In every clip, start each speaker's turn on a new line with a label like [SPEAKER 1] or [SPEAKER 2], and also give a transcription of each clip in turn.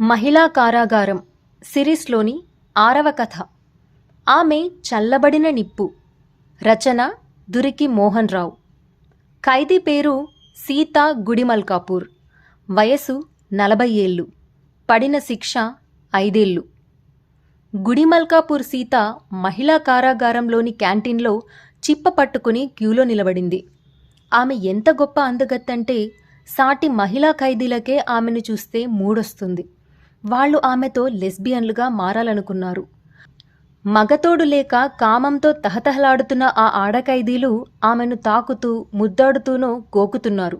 [SPEAKER 1] మహిళా కారాగారం సిరీస్లోని ఆరవ కథ. ఆమె చల్లబడిన నిప్పు. రచన దురికి మోహన్ రావు ఖైదీ పేరు సీత గుడిమల్కాపూర్. వయసు నలభై ఏళ్ళు. పడిన శిక్ష ఐదేళ్ళు. గుడిమల్కాపూర్ సీత మహిళా కారాగారంలోని క్యాంటీన్లో చిప్ప పట్టుకుని క్యూలో నిలబడింది. ఆమె ఎంత గొప్ప అందగత్తంటే సాటి మహిళా ఖైదీలకే ఆమెను చూస్తే మూడొస్తుంది. వాళ్ళు ఆమెతో లెస్బియన్లుగా మారాలనుకున్నారు. మగతోడు లేక కామంతో తహతహలాడుతున్న ఆ ఆడఖైదీలు ఆమెను తాకుతూ ముద్దాడుతూనో గోకుతున్నారు.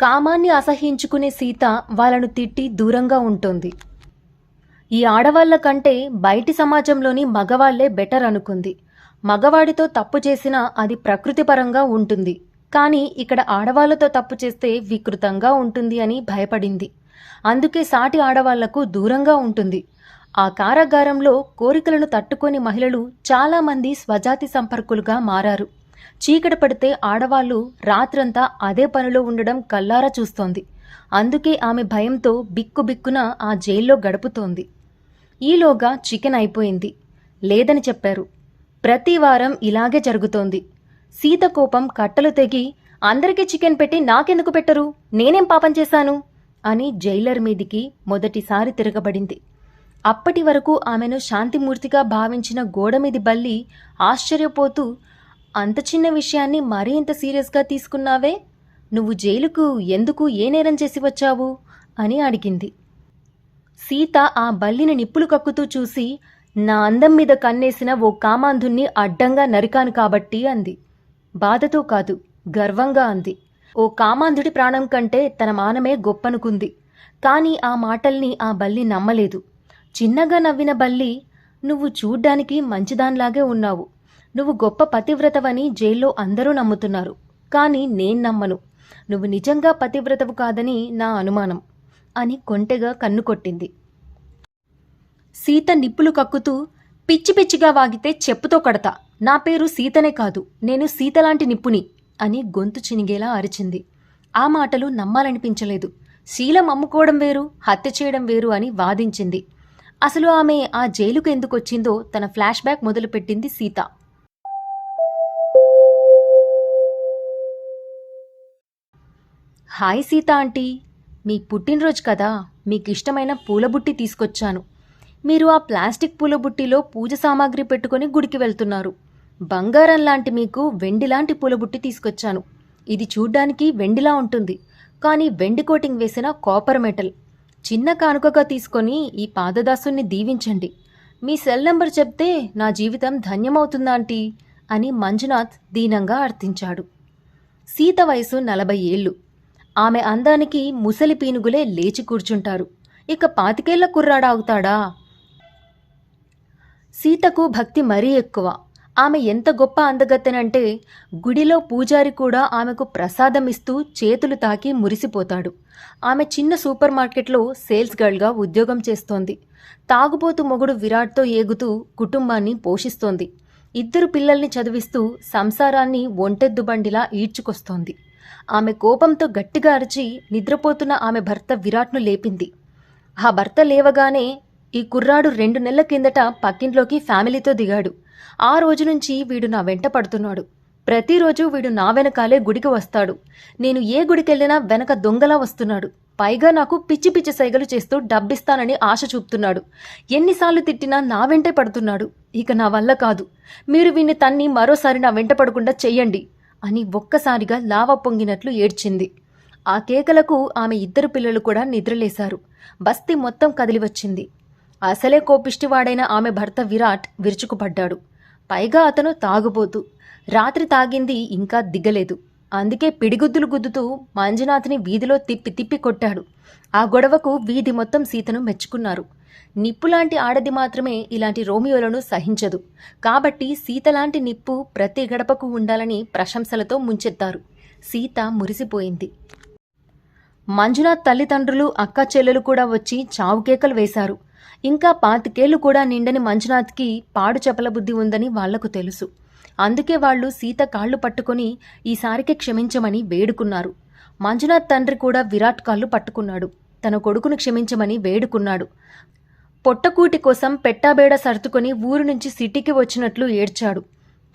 [SPEAKER 1] కామాన్ని అసహించుకునే సీత వాళ్ళను తిట్టి దూరంగా ఉంటుంది. ఈ ఆడవాళ్ళ కంటే బయటి సమాజంలోని మగవాళ్ళే బెటర్ అనుకుంది. మగవాడితో తప్పు చేసినా అది ప్రకృతిపరంగా ఉంటుంది. కానీ ఇక్కడ ఆడవాళ్ళతో తప్పు చేస్తే వికృతంగా ఉంటుంది అని భయపడింది. అందుకే సాటి ఆడవాళ్ళకు దూరంగా ఉంటుంది. ఆ కారాగారంలో కోరికలను తట్టుకొని మహిళలు చాలామంది స్వజాతి సంపర్కులుగా మారారు. చీకటి పడితే ఆడవాళ్ళు రాత్రంతా అదే పనిలో ఉండడం కల్లారా చూస్తోంది. అందుకే ఆమె భయంతో బిక్కు బిక్కున ఆ జైల్లో గడుపుతోంది. ఈలోగా చికెన్ అయిపోయింది. లేదని చెప్పారు. ప్రతి వారం ఇలాగే జరుగుతోంది. సీత కోపం కట్టలు తెగి అందరికీ చికెన్ పెట్టి నాకెందుకు పెట్టరు? నేనేం పాపం చేశాను? అని జైలర్ మీదికి మొదటిసారి తిరగబడింది. అప్పటి వరకు ఆమెను శాంతిమూర్తిగా భావించిన గోడమిది బల్లి ఆశ్చర్యపోతూ అంత చిన్న విషయాన్ని మరీ ఇంత సీరియస్గా తీసుకున్నావే? నువ్వు జైలుకు ఎందుకు ఏ నేరం చేసి వచ్చావు? అని అడిగింది. సీత ఆ బల్లిని నిప్పులు కక్కుతూ చూసి నా అందం మీద కన్నేసిన ఓ కామాంధుణ్ణి అడ్డంగా నరికాను కాబట్టి అంది. బాధతో కాదు గర్వంగా అంది. ఓ కామాంధుడి ప్రాణం కంటే తన మానమే గొప్పనుకుంది. కానీ ఆ మాటల్ని ఆ బల్లి నమ్మలేదు. చిన్నగా నవ్విన బల్లి నువ్వు చూడ్డానికి మంచిదాన్లాగే ఉన్నావు. నువ్వు గొప్ప పతివ్రతవని జైల్లో అందరూ నమ్ముతున్నారు. కానీ నేను నమ్మను. నువ్వు నిజంగా పతివ్రతవు కాదని నా అనుమానం అని కొంటెగా కన్ను కొట్టింది. సీత నిప్పులు కక్కుతూ పిచ్చి పిచ్చిగా వాగితే చెప్పుతో కడతా. నా పేరు సీతనే కాదు. నేను సీతలాంటి నిప్పుని. అని గొంతు చినిగేలా అరిచింది. ఆ మాటలు నమ్మాలనిపించలేదు. శీలం అమ్ముకోవడం వేరు హత్య చేయడం వేరు అని వాదించింది. అసలు ఆమె ఆ జైలుకు ఎందుకొచ్చిందో తన ఫ్లాష్ బ్యాక్ మొదలుపెట్టింది సీత. Hi Sita aunty. మీ పుట్టినరోజు కదా. మీకు ఇష్టమైన పూలబుట్టి తీసుకొచ్చాను. మీరు ఆ ప్లాస్టిక్ పూలబుట్టిలో పూజ సామాగ్రి పెట్టుకొని గుడికి వెళ్తున్నారు. బంగారం లాంటి మీకు వెండి లాంటి పూలబుట్టి తీసుకొచ్చాను. ఇది చూడ్డానికి వెండిలా ఉంటుంది. కానీ వెండి కోటింగ్ వేసిన కాపర్ మెటల్. చిన్న కానుకగా తీసుకొని ఈ పాదదాసుని దీవించండి. మీ సెల్ నెంబర్ చెప్తే నా జీవితం ధన్యమవుతుందా ఆంటీ? అని మంజునాథ్ దీనంగా అర్థించాడు. సీత వయసు నలభై ఏళ్ళు. ఆమె అందానికి ముసలి పీనుగులే లేచి కూర్చుంటారు. ఇక పాతికేళ్ళ కుర్రాడా అవుతాడా సీతకు భక్తి మరీ ఎక్కువ. ఆమె ఎంత గొప్ప అందగత్తెనంటే గుడిలో పూజారి కూడా ఆమెకు ప్రసాదం ఇస్తూ చేతులు తాకి మురిసిపోతాడు. ఆమె చిన్న సూపర్ మార్కెట్లో సేల్స్ గర్ల్గా ఉద్యోగం చేస్తోంది. తాగుబోతు మొగుడు విరాట్తో ఏగుతూ కుటుంబాన్ని పోషిస్తోంది. ఇద్దరు పిల్లల్ని చదివిస్తూ సంసారాన్ని ఒంటెద్దు బండిలా ఈడ్చుకొస్తోంది. ఆమె కోపంతో గట్టిగా అరిచి నిద్రపోతున్న ఆమె భర్త విరాట్ను లేపింది. ఆ భర్త లేవగానే ఈ కుర్రాడు రెండు నెలల కిందట పక్కింట్లోకి ఫ్యామిలీతో దిగాడు. ఆ రోజు నుంచి వీడు నా వెంట పడుతున్నాడు. ప్రతిరోజు వీడు నా వెనకాలే గుడికి వస్తాడు. నేను ఏ గుడికెళ్ళినా వెనక దొంగలా వస్తున్నాడు. పైగా నాకు పిచ్చి పిచ్చి సైగలు చేస్తూ డబ్బిస్తానని ఆశ చూపుతున్నాడు. ఎన్నిసార్లు తిట్టినా నా వెంటే పడుతున్నాడు. ఇక నా వల్ల కాదు. మీరు వీణ్ణి తన్ని మరోసారి నా వెంట పడకుండా చెయ్యండి అని ఒక్కసారిగా లావ పొంగినట్లు ఏడ్చింది. ఆ కేకలకు ఆమె ఇద్దరు పిల్లలు కూడా నిద్రలేశారు. బస్తీ మొత్తం కదిలివచ్చింది. అసలే కోపిష్టివాడైన ఆమె భర్త విరాట్ విరుచుకుపడ్డాడు. పైగా అతను తాగుబోతు. రాత్రి తాగింది ఇంకా దిగలేదు. అందుకే పిడిగుద్దులు గుద్దుతూ మంజునాథ్ని వీధిలో తిప్పి తిప్పి కొట్టాడు. ఆ గొడవకు వీధి మొత్తం సీతను మెచ్చుకున్నారు. నిప్పులాంటి ఆడది మాత్రమే ఇలాంటి రోమియోలను సహించదు. కాబట్టి సీతలాంటి నిప్పు ప్రతి గడపకు ఉండాలని ప్రశంసలతో ముంచెత్తారు. సీత మురిసిపోయింది. మంజునాథ్ తల్లిదండ్రులు అక్క చెల్లెలు కూడా వచ్చి చావుకేకలు వేశారు. ఇంకా పాతికేళ్ళు కూడా నిండని మంజునాథ్కి పాడు చెప్పల బుద్ధి ఉందని వాళ్ళకు తెలుసు. అందుకే వాళ్ళు సీత కాళ్ళు పట్టుకొని ఈసారికి క్షమించమని వేడుకున్నారు. మంజునాథ్ తండ్రి కూడా విరాట్ కాళ్ళు పట్టుకున్నాడు. తన కొడుకును క్షమించమని వేడుకున్నాడు. పొట్టకూటి కోసం పెట్టాబేడ సర్దుకొని ఊరు నుంచి సిటీకి వచ్చినట్లు ఏడ్చాడు.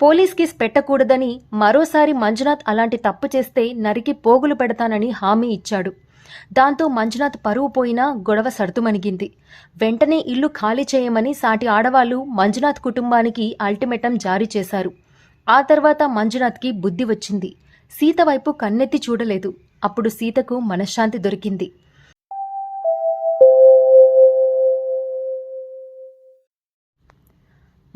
[SPEAKER 1] పోలీస్ కేసు పెట్టకూడదని మరోసారి మంజునాథ్ అలాంటి తప్పు చేస్తే నరికి పోగులు పెడతానని హామీ ఇచ్చాడు. దాంతో మంజునాథ్ పరువు పోయినా గొడవ సర్దుమణిగింది వెంటనే ఇల్లు ఖాళీ చేయమని సాటి ఆడవాళ్ళు మంజునాథ్ కుటుంబానికి అల్టిమేటం జారీ చేశారు. ఆ తర్వాత మంజునాథ్కి బుద్ధి వచ్చింది. సీత వైపు కన్నెత్తి చూడలేదు. అప్పుడు సీతకు మనశ్శాంతి దొరికింది.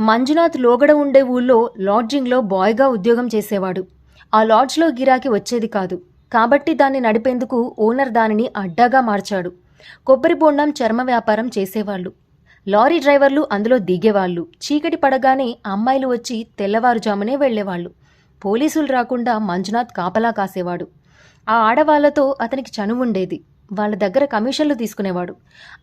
[SPEAKER 1] మంజునాథ్ లోగడ ఉండే ఊళ్ళో లాడ్జింగ్లో బాయ్గా ఉద్యోగం చేసేవాడు. ఆ లాడ్జ్లో గిరాకీ వచ్చేది కాదు. కాబట్టి దాన్ని నడిపేందుకు ఓనర్ దానిని అడ్డాగా మార్చాడు. కొబ్బరి బోండం చర్మ వ్యాపారం చేసేవాళ్ళు. లారీ డ్రైవర్లు అందులో దిగేవాళ్ళు. చీకటి పడగానే అమ్మాయిలు వచ్చి తెల్లవారుజామునే వెళ్ళేవాళ్ళు పోలీసులు రాకుండా మంజునాథ్ కాపలా కాసేవాడు. ఆ ఆడవాళ్ళతో అతనికి చనువుండేది వాళ్ళ దగ్గర కమిషన్లు తీసుకునేవాడు.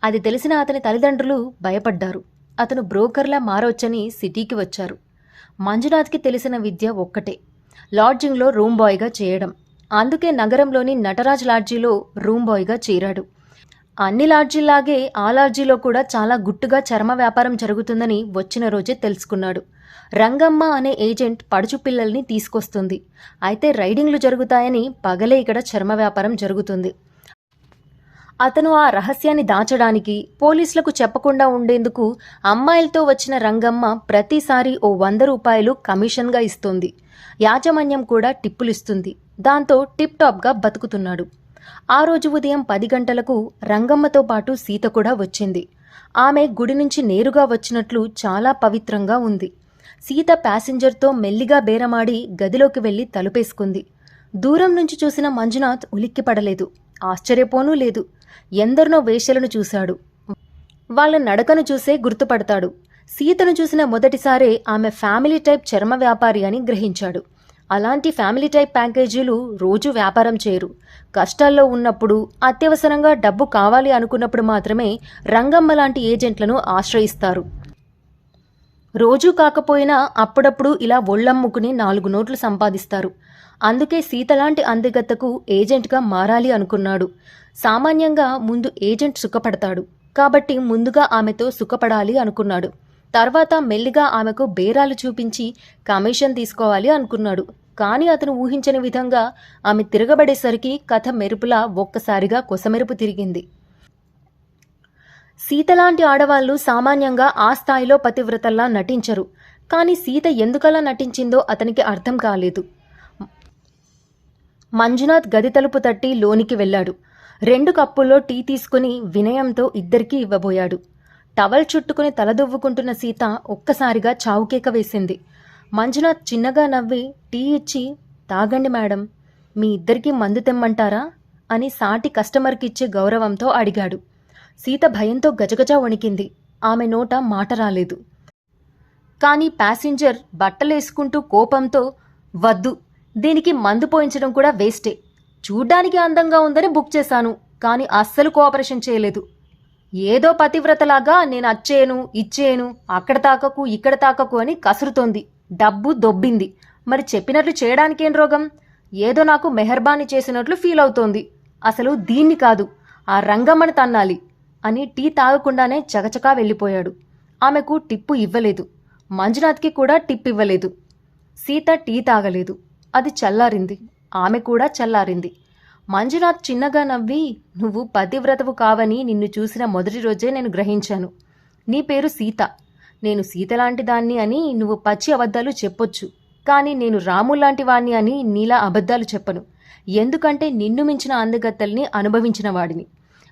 [SPEAKER 1] అది తెలిసిన అతని తల్లిదండ్రులు భయపడ్డారు. అతను బ్రోకర్లా మారొచ్చని సిటీకి వచ్చారు. మంజునాథ్కి తెలిసిన విద్య ఒక్కటే. లాడ్జింగ్లో రూమ్ బాయ్గా చేయడం. అందుకే నగరంలోని నటరాజ్ లాడ్జీలో రూమ్ బాయ్గా చేరాడు. అన్ని లాడ్జీలాగే ఆ లాడ్జీలో కూడా చాలా గుట్టుగా చర్మ వ్యాపారం జరుగుతుందని వచ్చిన రోజే తెలుసుకున్నాడు. రంగమ్మ అనే ఏజెంట్ పడుచు పిల్లల్ని తీసుకొస్తుంది. అయితే రైడింగ్లు జరుగుతాయని పగలే ఇక్కడ చర్మ వ్యాపారం జరుగుతుంది. అతను ఆ రహస్యాన్ని దాచడానికి పోలీసులకు చెప్పకుండా ఉండేందుకు అమ్మాయిలతో వచ్చిన రంగమ్మ ప్రతిసారి ఓ వంద రూపాయలు కమిషన్గా ఇస్తుంది. యాజమాన్యం కూడా టిప్పులిస్తుంది. దాంతో టిప్ టాప్గా బతుకుతున్నాడు. ఆ రోజు ఉదయం పది గంటలకు రంగమ్మతో పాటు సీత కూడా వచ్చింది. ఆమె గుడి నుంచి నేరుగా వచ్చినట్లు చాలా పవిత్రంగా ఉంది. సీత ప్యాసింజర్తో మెల్లిగా బేరమాడి గదిలోకి వెళ్ళి తలుపేసుకుంది. దూరం నుంచి చూసిన మంజునాథ్ ఉలిక్కిపడలేదు. ఆశ్చర్యపోనూ లేదు. ఎందరినో వేషలను చూశాడు. వాళ్ళ నడకను చూసే గుర్తుపడతాడు. సీతను చూసిన మొదటిసారే ఆమె ఫ్యామిలీ టైప్ చర్మ వ్యాపారి అని గ్రహించాడు. అలాంటి ఫ్యామిలీ టైప్ ప్యాకేజీలు రోజు వ్యాపారం చేయరు. కష్టాల్లో ఉన్నప్పుడు అత్యవసరంగా డబ్బు కావాలి అనుకున్నప్పుడు మాత్రమే రంగమ్మ లాంటి ఏజెంట్లను ఆశ్రయిస్తారు. రోజూ కాకపోయినా అప్పుడప్పుడు ఇలా ఒళ్ళమ్ముకుని నాలుగు నోట్లు సంపాదిస్తారు. అందుకే సీతలాంటి అందగత్తకు ఏజెంట్గా మారాలి అనుకున్నాడు. సామాన్యంగా ముందు ఏజెంట్ సుఖపడతాడు. కాబట్టి ముందుగా ఆమెతో సుఖపడాలి అనుకున్నాడు. తర్వాత మెల్లిగా ఆమెకు బేరాలు చూపించి కమిషన్ తీసుకోవాలి అనుకున్నాడు. కానీ అతను ఊహించని విధంగా ఆమె తిరగబడేసరికి కథ మెరుపులా ఒక్కసారిగా కొసమెరుపు తిరిగింది. సీతలాంటి ఆడవాళ్ళు సామాన్యంగా ఆ స్థాయిలో పతివ్రతల్లా నటించరు. కానీ సీత ఎందుకలా నటించిందో అతనికి అర్థం కాలేదు. మంజునాథ్ గది తలుపు తట్టి లోనికి వెళ్ళాడు. రెండు కప్పుల్లో టీ తీసుకుని వినయంతో ఇద్దరికీ ఇవ్వబోయాడు. టవల్ చుట్టుకుని తలదువ్వుకుంటున్న సీత ఒక్కసారిగా చావుకేక వేసింది. మంజునాథ్ చిన్నగా నవ్వి టీ ఇచ్చి తాగండి మేడం. మీ ఇద్దరికీ మందు తెమ్మంటారా? అని సాటి కస్టమర్కిచ్చే గౌరవంతో అడిగాడు. సీత భయంతో గజగజ వణికింది. ఆమె నోట మాట రాలేదు. కానీ ప్యాసింజర్ బట్టలేసుకుంటూ కోపంతో వద్దు దీనికి మందు పోయించడం కూడా వేస్టే. చూడ్డానికి అందంగా ఉందని బుక్ చేశాను కానీ అస్సలు కోఆపరేషన్ చేయలేదు. ఏదో పతివ్రతలాగా నేను అచ్చేయను ఇచ్చేయను అక్కడ తాకకు ఇక్కడ తాకకు అని కసురుతోంది. డబ్బు దొబ్బింది. మరి చెప్పినట్లు చేయడానికేం రోగం? ఏదో నాకు మెహర్బానీ చేసినట్లు ఫీల్ అవుతోంది. అసలు దీన్ని కాదు ఆ రంగమ్మని తన్నాలి అని టీ తాగకుండానే చకచకా వెళ్ళిపోయాడు. ఆమెకు టిప్పు ఇవ్వలేదు. మంజునాథ్కి కూడా టిప్ ఇవ్వలేదు. సీత టీ తాగలేదు. అది చల్లారింది. ఆమె కూడా చల్లారింది. మంజునాథ్ చిన్నగా నవ్వి నువ్వు పతివ్రతవు కావని నిన్ను చూసిన మొదటి రోజే నేను గ్రహించాను. నీ పేరు సీత. నేను సీత లాంటి దాన్ని అని నువ్వు పచ్చి అబద్ధాలు చెప్పొచ్చు. కానీ నేను రాము లాంటి వాణ్ణి అని నీలా అబద్ధాలు చెప్పను. ఎందుకంటే నిన్ను మించిన అందగత్తల్ని అనుభవించిన వాడిని.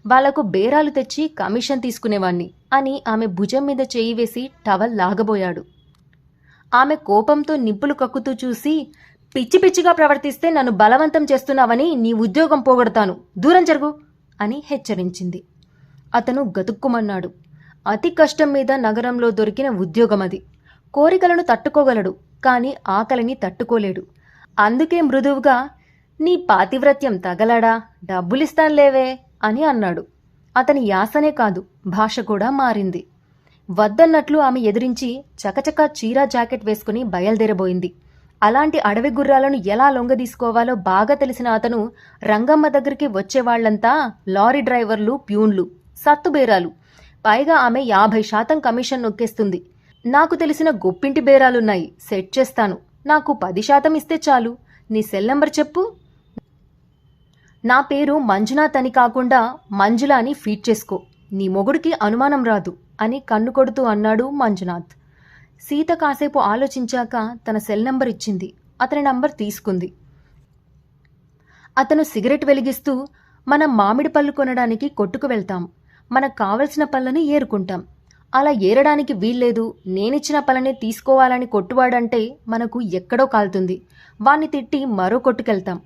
[SPEAKER 1] వాళ్ళకు బేరాలు తెచ్చి కమిషన్ తీసుకునేవాణ్ణి అని ఆమె భుజం మీద చేయి వేసి టవల్ లాగబోయాడు. ఆమె కోపంతో నిప్పులు కక్కుతూ చూసి పిచ్చి పిచ్చిగా ప్రవర్తిస్తే నన్ను బలవంతం చేస్తున్నావని నీ ఉద్యోగం పోగొడతాను. దూరం జరుగు అని హెచ్చరించింది. అతను గతుక్కుమన్నాడు. అతి కష్టం మీద నగరంలో దొరికిన ఉద్యోగం అది. కోరికలను తట్టుకోగలడు కానీ ఆకలిని తట్టుకోలేడు. అందుకే మృదువుగా నీ పాతివ్రత్యం తగలడా డబ్బులిస్తానులేవే అని అన్నాడు. అతని యాసనే కాదు భాష కూడా మారింది. వద్దన్నట్లు ఆమె ఎదిరించి చకచకా చీరా జాకెట్ వేసుకుని బయలుదేరబోయింది. అలాంటి అడవి గుర్రాలను ఎలా లొంగదీసుకోవాలో బాగా తెలిసిన అతను రంగమ్మ దగ్గరికి వచ్చేవాళ్ళంతా లారీ డ్రైవర్లు ప్యూన్లు సత్తుబేరాలు. పైగా ఆమె యాభై శాతం కమిషన్ నొక్కేస్తుంది. నాకు తెలిసిన గొప్పింటి బేరాలున్నాయి. సెట్ చేస్తాను. నాకు పది శాతం ఇస్తే చాలు. నీ సెల్ నెంబర్ చెప్పు. నా పేరు మంజునాథ్ అని కాకుండా మంజుల అని ఫీట్ చేసుకో. నీ మొగుడికి అనుమానం రాదు అని కన్ను కొడుతూ అన్నాడు మంజునాథ్. సీత కాసేపు ఆలోచించాక తన సెల్ నంబర్ ఇచ్చింది. అతని నంబర్ తీసుకుంది. అతను సిగరెట్ వెలిగిస్తూ మనం మామిడి పళ్ళు కొనడానికి కొట్టుకు వెళ్తాం. మనకు కావలసిన పళ్ళని ఏరుకుంటాం. అలా ఏరడానికి వీల్లేదు. నేనిచ్చిన పళ్ళని తీసుకోవాలని కొట్టువాడంటే మనకు ఎక్కడో కాలుతుంది. వాణ్ణి తిట్టి మరో కొట్టుకెళ్తాం.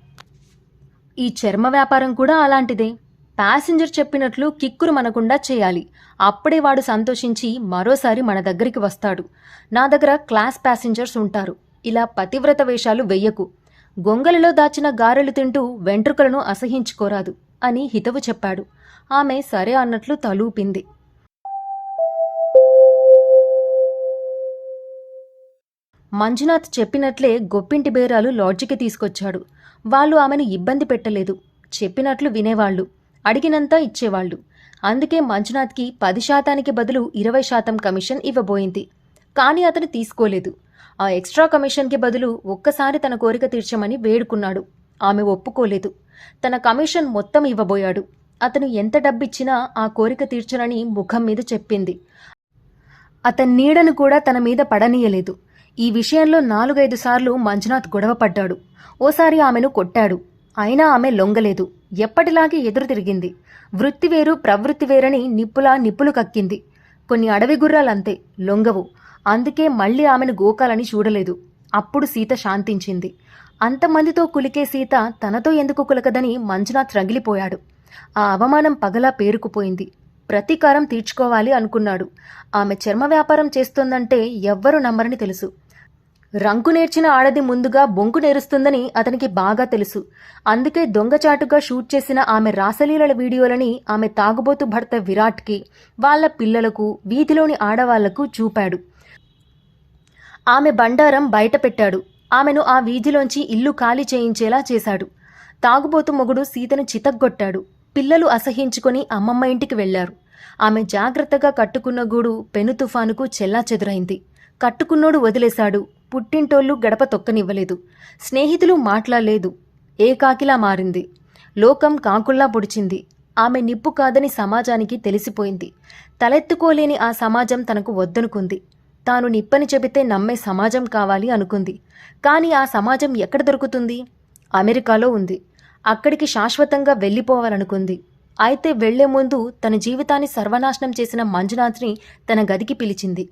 [SPEAKER 1] ఈ చర్మ వ్యాపారం కూడా అలాంటిదే. ప్యాసింజర్ చెప్పినట్లు కిక్కురు మనకుండా చేయాలి. అప్పుడే వాడు సంతోషించి మరోసారి మన దగ్గరికి వస్తాడు. నా దగ్గర క్లాస్ ప్యాసింజర్స్ ఉంటారు. ఇలా పతివ్రత వేషాలు వెయ్యకు. గొంగలిలో దాచిన గారెలు తింటూ వెంట్రుకలను అసహించుకోరాదు అని హితవు చెప్పాడు. ఆమె సరే అన్నట్లు తలూపింది. మంజునాథ్ చెప్పినట్లే గొప్పింటి బేరాలు లాడ్జికి తీసుకొచ్చాడు. వాళ్ళు ఆమెను ఇబ్బంది పెట్టలేదు. చెప్పినట్లు వినేవాళ్ళు. అడిగినంత ఇచ్చేవాళ్ళు. అందుకే మంజునాథ్కి పది శాతానికి బదులు ఇరవై శాతం కమిషన్ ఇవ్వబోయింది. కానీ అతను తీసుకోలేదు. ఆ ఎక్స్ట్రా కమిషన్కి బదులు ఒక్కసారి తన కోరిక తీర్చమని వేడుకున్నాడు. ఆమె ఒప్పుకోలేదు. తన కమిషన్ మొత్తం ఇవ్వబోయాడు. అతను ఎంత డబ్బిచ్చినా ఆ కోరిక తీర్చనని ముఖం మీద చెప్పింది. అతని నీడను కూడా తన మీద పడనీయలేదు. ఈ విషయంలో నాలుగైదు సార్లు మంజునాథ్ గొడవ పడ్డాడు. ఓసారి ఆమెను కొట్టాడు. అయినా ఆమె లొంగలేదు. ఎప్పటిలాగే ఎదురు తిరిగింది. వృత్తి వేరు ప్రవృత్తి వేరని నిప్పులా నిప్పులు కక్కింది. కొన్ని అడవి గుర్రాలంతే లొంగవు. అందుకే మళ్ళీ ఆమెను గోకాలని చూడలేదు. అప్పుడు సీత శాంతించింది. అంతమందితో కులికే సీత తనతో ఎందుకు కులకదని మంజునాథ్ రగిలిపోయాడు. ఆ అవమానం పగలా పేరుకుపోయింది. ప్రతీకారం తీర్చుకోవాలి అనుకున్నాడు. ఆమె చర్మ వ్యాపారం చేస్తోందంటే ఎవ్వరూ నమ్మరని తెలుసు. రంకు నేర్చిన ఆడది ముందుగా బొంకు నేరుస్తుందని అతనికి బాగా తెలుసు. అందుకే దొంగచాటుగా షూట్ చేసిన ఆమె రాసలీలల వీడియోలని ఆమె తాగుబోతు భర్త విరాట్కి వాళ్ళ పిల్లలకు వీధిలోని ఆడవాళ్ళకు చూపాడు. ఆమె బండారం బయట పెట్టాడు. ఆమెను ఆ వీధిలోంచి ఇల్లు ఖాళీ చేయించేలా చేశాడు. తాగుబోతు మొగుడు సీతను చితగ్గొట్టాడు పిల్లలు అసహించుకొని అమ్మమ్మ ఇంటికి వెళ్ళారు ఆమె జాగ్రత్తగా కట్టుకున్న గూడు పెను తుఫానుకు చెల్లా చెదురైంది కట్టుకున్నోడు వదిలేశాడు. పుట్టింటోళ్ళు గడప తొక్కనివ్వలేదు. స్నేహితులు మాట్లాడలేదు. ఏకాకిలా మారింది. లోకం కాకుల్లా పొడిచింది. ఆమె నిప్పు కాదని సమాజానికి తెలిసిపోయింది. తలెత్తుకోలేని ఆ సమాజం తనకు వద్దనుకుంది. తాను నిప్పని చెబితే నమ్మే సమాజం కావాలి అనుకుంది. కానీ ఆ సమాజం ఎక్కడ దొరుకుతుంది? అమెరికాలో ఉంది. అక్కడికి శాశ్వతంగా వెళ్ళిపోవాలనుకుంది. అయితే వెళ్ళే ముందు తన జీవితాన్ని సర్వనాశనం చేసిన మంజునాథ్ని తన గదికి పిలిచింది.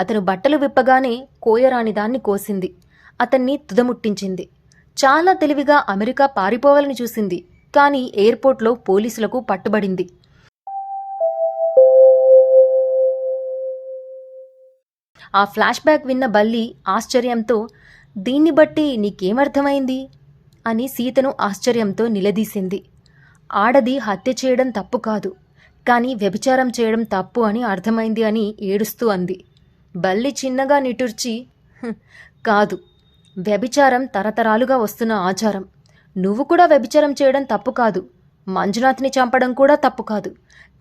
[SPEAKER 1] అతను బట్టలు విప్పగానే కోయరాని దాన్ని కోసింది. అతన్ని తుదముట్టించింది. చాలా తెలివిగా అమెరికా పారిపోవాలని చూసింది. కానీ ఎయిర్పోర్ట్లో పోలీసులకు పట్టుబడింది. ఆ ఫ్లాష్ బ్యాక్ విన్న బల్లి ఆశ్చర్యంతో దీన్ని బట్టి నీకేమర్థమైంది? అని సీతను ఆశ్చర్యంతో నిలదీసింది. ఆడది హత్య చేయడం తప్పు కాదు. కానీ వ్యభిచారం చేయడం తప్పు అని అర్థమైంది అని ఏడుస్తూ అంది. బల్లి చిన్నగా నిటుర్చి కాదు. వ్యభిచారం తరతరాలుగా వస్తున్న ఆచారం. నువ్వు కూడా వ్యభిచారం చేయడం తప్పు కాదు. మంజునాథ్ని చంపడం కూడా తప్పు కాదు.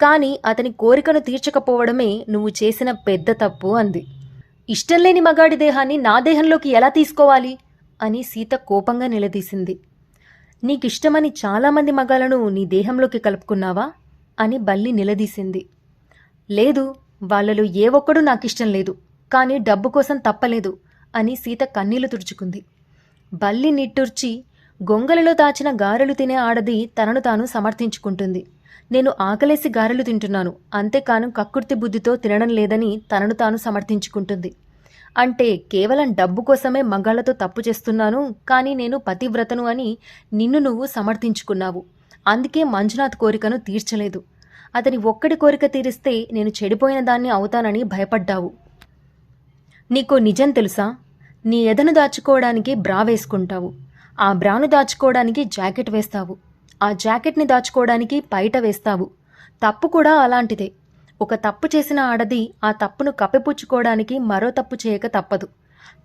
[SPEAKER 1] కానీ అతని కోరికను తీర్చకపోవడమే నువ్వు చేసిన పెద్ద తప్పు అంది. ఇష్టం లేని మగాడి దేహాన్ని నా దేహంలోకి ఎలా తీసుకోవాలి? అని సీత కోపంగా నిలదీసింది. నీకిష్టమని చాలామంది మగాలను నీ దేహంలోకి కలుపుకున్నావా? అని బల్లి నిలదీసింది. లేదు. వాళ్ళలో ఏ ఒక్కడూ నాకిష్టం లేదు కానీ డబ్బు కోసం తప్పలేదు అని సీత కన్నీళ్ళు తుడుచుకుంది. బల్లి నిట్టూర్చి గొంగలలో దాచిన గారెలు తినే ఆడది తనను తాను సమర్థించుకుంటుంది. నేను ఆకలేసి గారెలు తింటున్నాను అంతేకాను కక్కుర్తి బుద్ధితో తినడం లేదని తనను తాను సమర్థించుకుంటుంది. అంటే కేవలం డబ్బు కోసమే మగాళ్ళతో తప్పు చేస్తున్నాను కానీ నేను పతివ్రతను అని నిన్ను నువ్వు సమర్థించుకున్నావు. అందుకే మంజునాథ్ కోరికను తీర్చలేదు. అతని ఒక్కడి కోరిక తీరిస్తే నేను చెడిపోయిన దాన్ని అవుతానని భయపడ్డావు. నీకో నిజం తెలుసా? నీ ఎదను దాచుకోవడానికి బ్రా వేసుకుంటావు. ఆ బ్రాను దాచుకోవడానికి జాకెట్ వేస్తావు. ఆ జాకెట్ని దాచుకోవడానికి పైట వేస్తావు. తప్పు కూడా అలాంటిదే. ఒక తప్పు చేసిన ఆడది ఆ తప్పును కప్పిపుచ్చుకోవడానికి మరో తప్పు చేయక తప్పదు.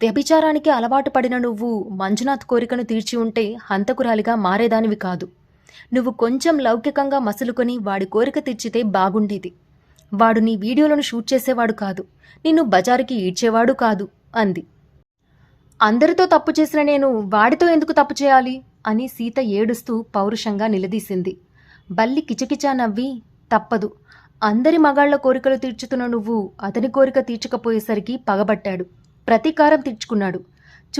[SPEAKER 1] వ్యభిచారానికి అలవాటు పడిన నువ్వు మంజునాథ్ కోరికను తీర్చి ఉంటే హంతకురాలిగా మారేదానివి కాదు. నువ్వు కొంచెం లౌకికంగా మసులుకొని వాడి కోరిక తెచ్చితే బాగుండేది. వాడు నీ వీడియోలను షూట్ చేసేవాడు కాదు. నిన్ను బజారుకి ఈడ్చేవాడు కాదు అంది. అందరితో తప్పు చేసిన నేను వాడితో ఎందుకు తప్పు చేయాలి? అని సీత ఏడుస్తూ పౌరుషంగా నిలదీసింది. బల్లి కిచకిచా నవ్వి తప్పదు. అందరి మగాళ్ళ కోరికలు తీర్చుతున్న నువ్వు అతని కోరిక తీర్చకపోయేసరికి పగబట్టాడు. ప్రతీకారం తీర్చుకున్నాడు.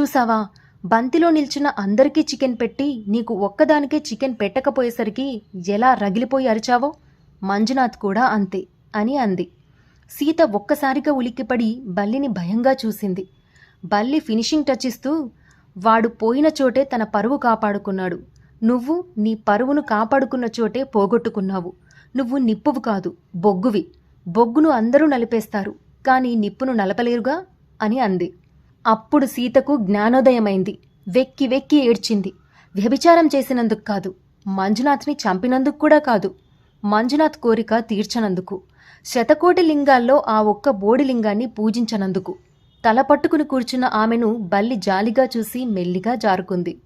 [SPEAKER 1] చూసావా? బంతిలో నిల్చున్న అందరికీ చికెన్ పెట్టి నీకు ఒక్కదానికే చికెన్ పెట్టకపోయేసరికి ఎలా రగిలిపోయి అరిచావో? మంజునాథ్ కూడా అంతే అని అంది. సీత ఒక్కసారిగా ఉలిక్కిపడి బల్లిని భయంగా చూసింది. బల్లి ఫినిషింగ్ టచ్ ఇస్తూ వాడు పోయిన చోటే తన పరువు కాపాడుకున్నాడు. నువ్వు నీ పరువును కాపాడుకున్న చోటే పోగొట్టుకున్నావు. నువ్వు నిప్పువు కాదు బొగ్గువి. బొగ్గును అందరూ నలిపేస్తారు. కానీ నిప్పును నలపలేరుగా? అని అంది. అప్పుడు సీతకు జ్ఞానోదయమైంది. వెక్కి వెక్కి ఏడ్చింది. వ్యభిచారం చేసినందుకు కాదు మంజునాథ్ని చంపినందుకు కూడా కాదు. మంజునాథ్ కోరిక తీర్చనందుకు శతకోటి లింగాల్లో ఆ ఒక్క బోడి లింగాన్ని పూజించనందుకు. తల పట్టుకుని కూర్చున్న ఆమెను బల్లి జాలిగా చూసి మెల్లిగా జారుకుంది.